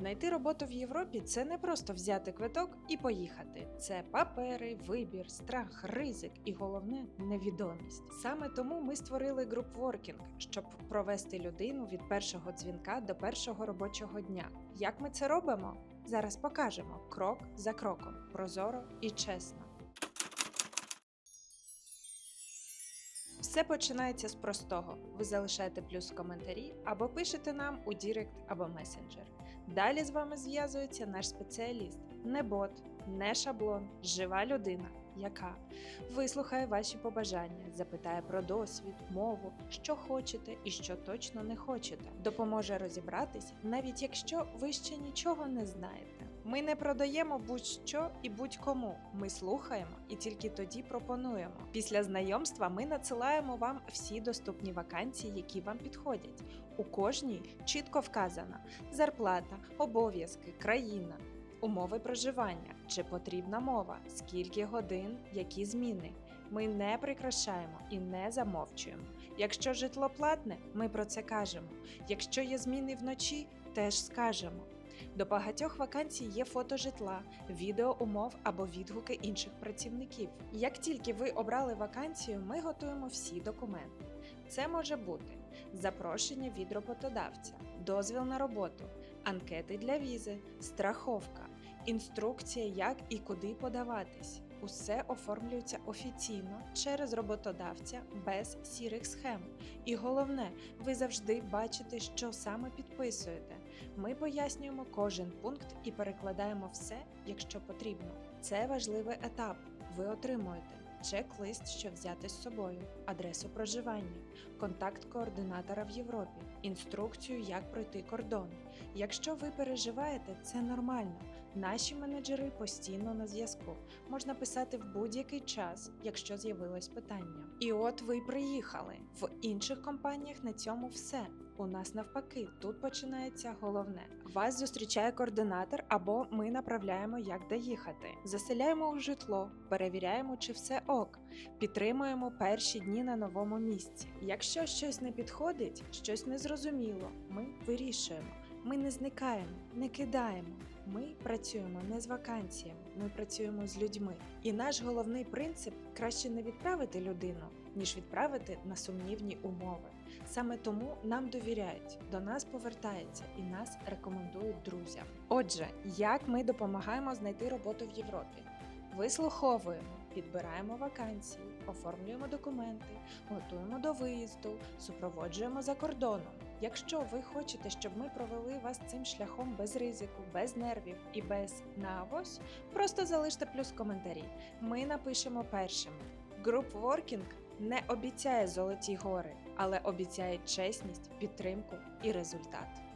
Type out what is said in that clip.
Знайти роботу в Європі це не просто взяти квиток і поїхати. Це папери, вибір, страх, ризик і головне невідомість. Саме тому ми створили групворкінг, щоб провести людину від першого дзвінка до першого робочого дня. Як ми це робимо? Зараз покажемо крок за кроком, прозоро і чесно. Все починається з простого. Ви залишаєте плюс в коментарі або пишете нам у Дірект або месенджер. Далі з вами зв'язується наш спеціаліст, не бот, не шаблон, жива людина, яка вислухає ваші побажання, запитає про досвід, мову, що хочете і що точно не хочете. Допоможе розібратись, навіть якщо ви ще нічого не знаєте. Ми не продаємо будь-що і будь-кому. Ми слухаємо і тільки тоді пропонуємо. Після знайомства ми надсилаємо вам всі доступні вакансії, які вам підходять. У кожній чітко вказана зарплата, обов'язки, країна. Умови проживання, чи потрібна мова, скільки годин, які зміни. Ми не прикрашаємо і не замовчуємо. Якщо житло платне, ми про це кажемо. Якщо є зміни вночі, теж скажемо. До багатьох вакансій є фото житла, відео умов або відгуки інших працівників. Як тільки ви обрали вакансію, ми готуємо всі документи. Це може бути запрошення від роботодавця, дозвіл на роботу, анкети для візи, страховка, інструкція, як і куди подаватись. Усе оформлюється офіційно через роботодавця без сірих схем. І головне, ви завжди бачите, що саме підписуєте. Ми пояснюємо кожен пункт і перекладаємо все, якщо потрібно. Це важливий етап. Ви отримуєте чек-лист, що взяти з собою, адресу проживання, контакт координатора в Європі, інструкцію, як пройти кордон. Якщо ви переживаєте, це нормально. Наші менеджери постійно на зв'язку. Можна писати в будь-який час, якщо з'явилось питання. І от ви приїхали. В інших компаніях на цьому все. У нас навпаки, тут починається головне. Вас зустрічає координатор, або ми направляємо, як доїхати. Заселяємо у житло, перевіряємо, чи все ок, підтримуємо перші дні на новому місці. Якщо щось не підходить, щось незрозуміло, ми вирішуємо. Ми не зникаємо, не кидаємо. Ми працюємо не з вакансіями, ми працюємо з людьми. І наш головний принцип краще не відправити людину, ніж відправити на сумнівні умови. Саме тому нам довіряють, до нас повертаються і нас рекомендують друзям. Отже, як ми допомагаємо знайти роботу в Європі? Вислуховуємо, підбираємо вакансії, оформлюємо документи, готуємо до виїзду, супроводжуємо за кордоном. Якщо ви хочете, щоб ми провели вас цим шляхом без ризику, без нервів і без наавось, просто залиште плюс коментарі. Ми напишемо першими. Групворкінг не обіцяє золоті гори, але обіцяє чесність, підтримку і результат.